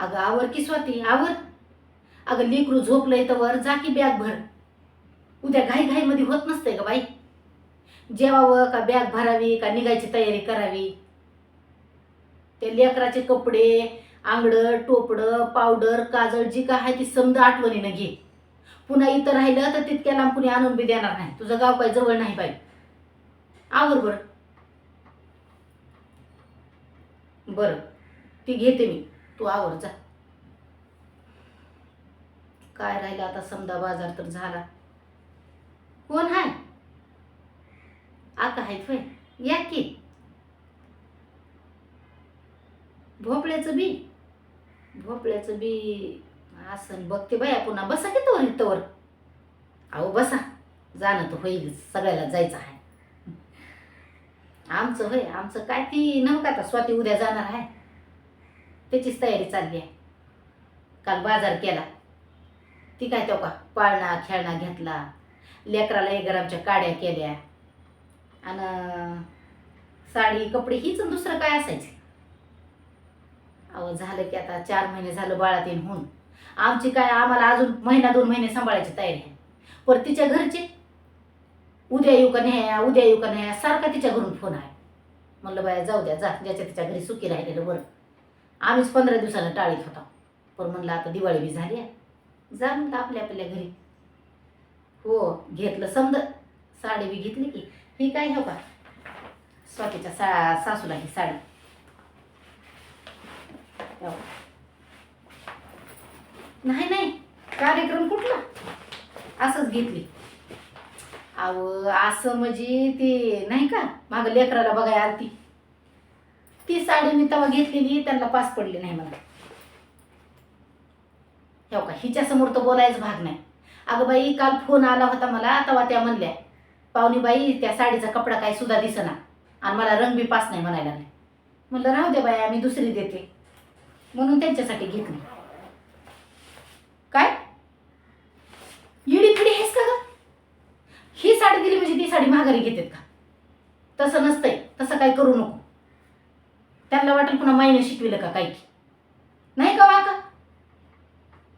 अगं आवर की स्वाती आवर. अगं लेकरू झोपलंय तर वर जा की बॅग भर. उद्या घाई घाईमध्ये होत नसते का बाई. जेवावं का बॅग भरावी का निघायची तयारी करावी? ते लेकराचे कपडे आंगडं टोपडं पावडर काजळ जी काय आहे ती समजा आठवणीनं घे. पुन्हा इथं राहिलं तर तितक्या लांब कुणी आणून बी देणार नाही. तुझं गाव काय जवळ नाही बाई. आवर बरं. बरं ती घेते मी. तू आवर जा. काय राहिलं आता समजा बाजार तर झाला. कोण हाय? आका हाय होय. या की. भोपळ्याचं बी. भोपळ्याचं बी असं बघते बाया पुन्हा बसा की तोवर तोवर अहो बसा. जाणं तर होईल. सगळ्याला जायचं आहे. आमचं होय. आमचं काय ती नव्ह का आता स्वाती उद्या जाणार आहे. त्याचीच तयारी चालली आहे. काल बाजार केला. ती काय तो का पाळणा खेळणा घेतला. लेकराला एक ग्रामच्या काड्या केल्या. आणि साडी कपडे हीच दुसरं काय असायचं? अहो झालं की आता चार महिने झालं बाळात येऊन होऊन. आमची काय आम्हाला अजून महिना दोन महिने सांभाळायची तयारी आहे. पर तिच्या घरचे? उद्या येऊ का नाही उद्या येऊ का नाही सारखा तिच्या घरून फोन आहे. म्हणलं बाया जाऊ द्या जा ज्याच्या तिच्या घरी सुखी राहिलेलं बरं. आम्हीच पंधरा दिवसाला टाळीत होता. पण म्हणलं आता दिवाळी बी झाली आहे. जा म्हणलं आपल्या आपल्या घरी. हो घेतलं समज. साडी बी घेतली की. ही काय हो का? स्वातीच्या सा सासूला ही साडी. हो. नाही नाही. कार्यक्रम कुठला? असंच घेतली. अहो असं म्हणजे ते नाही का? माग लेकराला बघाय आलती. ती साडी मी तेव्हा घेतलेली त्यांना पास पडली नाही मला. हो का हिच्यासमोर तर बोलायच भाग नाही. अगं बाई काल फोन आला होता मला तेव्हा त्या म्हणल्या पाहुणी बाई त्या साडीचा कपडा काही सुद्धा दिसना आणि मला रंग बी पास नाही म्हणायला नाही म्हणलं राहू दे बाई आम्ही दुसरी देते. म्हणून त्यांच्यासाठी घेतली. काय? इडी फिडी हेच का ग? ही साडी दिली म्हणजे ती साडी माघारी घेतात का? तसं नसतंय तसं काय करू नको. त्यांना वाटेल पुन्हा माईने शिकविलं का काय? की नाही का वाका?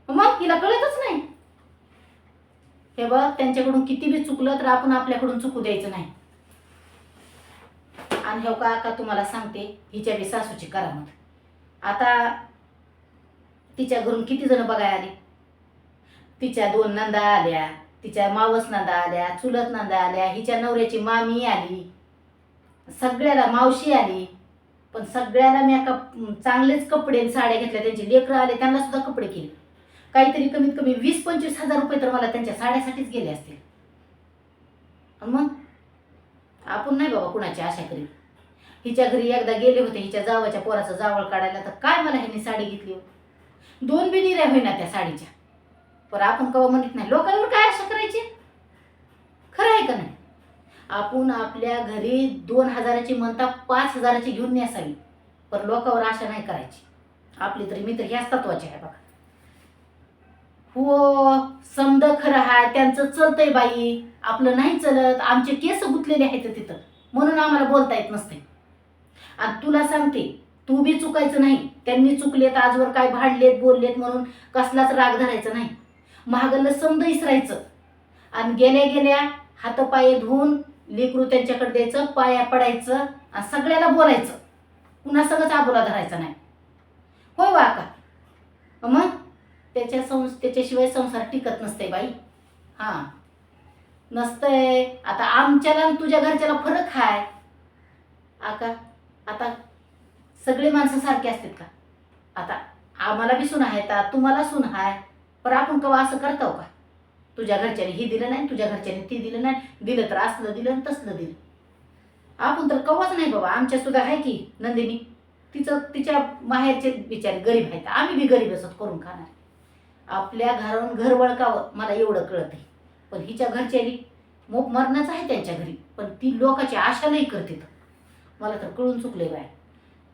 मग तिला कळतच नाही. हे बघ त्यांच्याकडून किती बी चुकलं तर आपण आपल्याकडून चुकू द्यायचं नाही. आणि हो का तुम्हाला सांगते हिच्या बी सासूची करामत. आता तिच्या घरून किती जण बघायला आले? तिच्या दोन नंदा आल्या तिच्या मावस नंदा आल्या चुलत नंदा आल्या हिच्या नवऱ्याची मामी आली सगळ्याला मावशी आली. पण सगळ्याला मी एका चांगलेच कपडे आणि साड्या घेतल्या त्यांचे लेकरं आले त्यांना सुद्धा कपडे केले. काहीतरी कमीत कमी वीस पंचवीस हजार रुपये तर मला त्यांच्या साड्यासाठीच गेले असतील. मग? आपण नाही बाबा कुणाची आशा करी हिच्या घरी एकदा गेले होते हिच्या जावाच्या पोराचं जावळ काढायला तर काय मला ह्यांनी साडी घेतली? दोन बी निऱ्या होईना त्या साडीच्या. पण आपण कवा म्हणत नाही लोकांवर काय आशा करायची? खरं आहे का नाही? आपण आपल्या घरी दोन हजाराची म्हणता पाच हजाराची घेऊन न्यासावी पण लोकांवर आशा नाही करायची. आपली तरी मी तर ह्याच तत्वाचे आहे बघा. हो समद खरं आहे त्यांचं चलतंय बाई. आपलं नाही चलत आमचे केस गुंतलेले आहेत तिथं. म्हणून आम्हाला बोलता येत नसते. आणि तुला सांगते तू बी चुकायचं नाही. त्यांनी चुकलेत आजवर काय भांडलेत बोललेत म्हणून कसलाच राग धरायचा नाही. महागल्लं समद इसरायचं. आणि गेल्या गेल्या हातपाय धुवून लेकरू त्यांच्याकडे द्यायचं पाया पडायचं आणि सगळ्याला बोलायचं. पुन्हा सगळंच आबोला धरायचा नाही. होय वा का? मग? त्याच्या संस त्याच्याशिवाय संसार टिकत नसते बाई. हां. नसतंय. आता आमच्याला तुझ्या घरच्याला फरक आहे आका आता सगळे माणसं सारखे असतात का? आता आम्हाला बी सून आहेत तुम्हाला सून आहे पण आपण कवा असं करतो का? तुझ्या घरच्याने हे दिलं नाही तुझ्या घरच्याने ती दिलं नाही. दिलं तर असलं दिलं आणि तसलं दिलं. आपण तर कवाच नाही बाबा. आमच्या सुद्धा आहे की नंदिनी. तिचं तिच्या माहेरचे बिचारे गरीब आहेत. आम्ही बी गरीब असत करून खाणार. आपल्या घरावरून घर वळकावं मला एवढं कळत आहे पण हिच्या घरच्याली मोप मरणाचं आहे त्यांच्या घरी. पण ती लोकाची आशा नाही करते मला तर कळून चुकले बाय.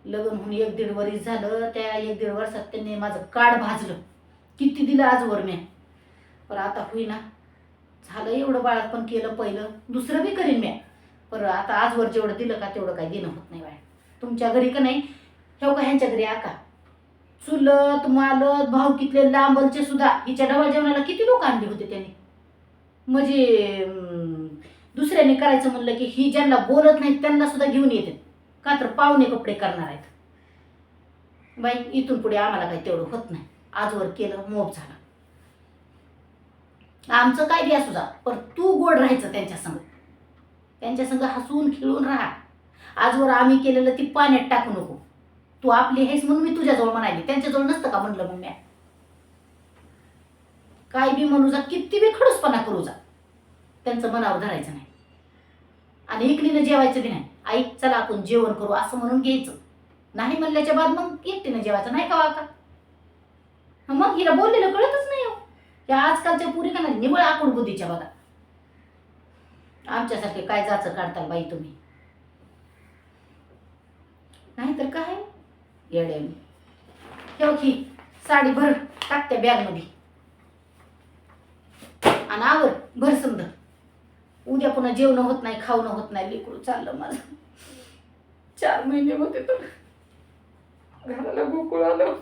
लग्न होऊन एक दीड वर्ष झालं त्या एक दीड वर्षात त्यांनी माझं काड भाजलं. किती दिलं आजवर मी पर आता होईना. झालं एवढं बाळात पण केलं पहिलं. दुसरं बी करीन मी पर आता आजवर जेवढं दिलं का तेवढं काही देणं होत नाही बाय तुमच्या घरी का नाही? ठेव का ह्यांच्या घरी आका. चुलत मालत भाऊकीतले लांबलचे सुद्धा. हिच्या डबा जेवणाला किती लोक आणले होते त्यांनी? म्हणजे दुसऱ्याने करायचं म्हणलं की ही ज्यांना बोलत नाहीत त्यांना सुद्धा घेऊन येते. का तर पाहुणे कपडे करणार आहेत. बाई इथून पुढे आम्हाला काही तेवढं होत नाही. आजवर केलं मोप झाला. आमचं काय बी असू जा पण तू गोड राहायचं त्यांच्या संग. त्यांच्या संग हसून खेळून राहा. आजवर आम्ही केलेलं ती पाण्यात टाकू नको. तू आपली हेच म्हणून मी तुझ्याजवळ म्हणाली. त्यांच्याजवळ नसतं का म्हणलं मग म्या काय बी म्हणू जा किती बी खडूसपणा करू जा. त्यांचं मनावर धरायचं नाही. आणि इकडीनं जेवायचं बी नाही. आई चला आपण जेवण करू असं म्हणून घ्यायचं. नाही म्हणल्याच्या बाद मग एकटीनं जेवायचं नाही का हो वाका मग हिला बोललेलं कळतच नाही हो. या आजकालच्या पुरी का नाही निवळ आकुड बुद्धीच्या बघा. आमच्यासारखे काय जाचं काढताल बाई तुम्ही? नाहीतर काय? येडे ठेव की साडी भर टाक त्या बॅगमध्ये. आणि आवर भर समजा. उद्या पुन्हा जेवण होत नाही खावणं होत नाही लिकडू चाललं माझं. चार महिने होते तर. घराला गोकुळ आलं.